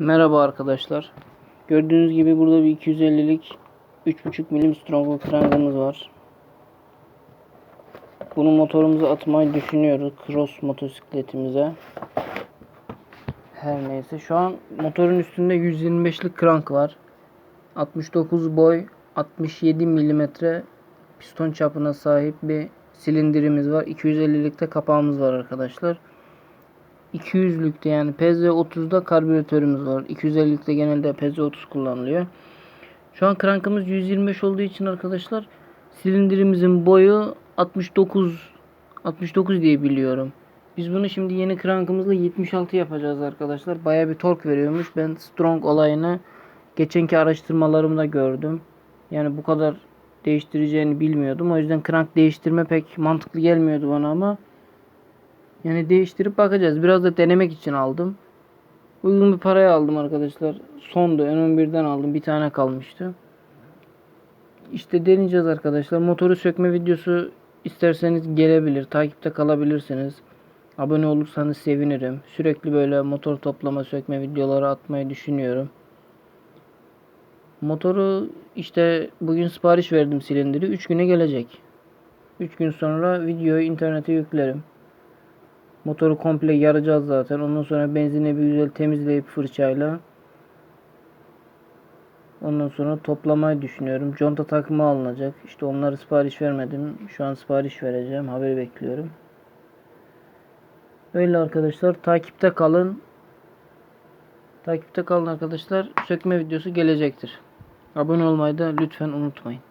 Merhaba arkadaşlar. Gördüğünüz gibi burada bir 250'lik 3.5 milim Stronghold krangımız var. Bunu motorumuza atmayı düşünüyoruz. Cross motosikletimize. Her neyse. Şu an motorun üstünde 125'lik krank var. 69 boy 67 milimetre piston çapına sahip bir silindirimiz var. 250'likte kapağımız var arkadaşlar. 200'lükte yani PZ30'da karbüratörümüz var. 250'likte genelde PZ30 kullanılıyor. Şu an krankımız 125 olduğu için arkadaşlar silindirimizin boyu 69 69 diye biliyorum. Biz bunu şimdi yeni krankımızla 76 yapacağız arkadaşlar. Baya bir tork veriyormuş. Ben strong olayını geçenki araştırmalarımda gördüm. Yani bu kadar değiştireceğini bilmiyordum. O yüzden krank değiştirme pek mantıklı gelmiyordu bana ama yani değiştirip bakacağız. Biraz da denemek için aldım. Uygun bir paraya aldım arkadaşlar. Sondu. N11'den aldım. Bir tane kalmıştı. İşte deneyeceğiz arkadaşlar. Motoru sökme videosu isterseniz gelebilir. Takipte kalabilirsiniz. Abone olursanız sevinirim. Sürekli böyle motor toplama sökme videoları atmayı düşünüyorum. Motoru işte bugün sipariş verdim silindiri. 3 güne gelecek. 3 gün sonra videoyu internete yüklerim. Motoru komple yaracağız zaten. Ondan sonra benzini bir güzel temizleyip fırçayla. Ondan sonra toplamayı düşünüyorum. Conta takımı alınacak. İşte onları sipariş vermedim. Şu an sipariş vereceğim. Haberi bekliyorum. Öyle arkadaşlar. Takipte kalın. Takipte kalın arkadaşlar. Sökme videosu gelecektir. Abone olmayı da lütfen unutmayın.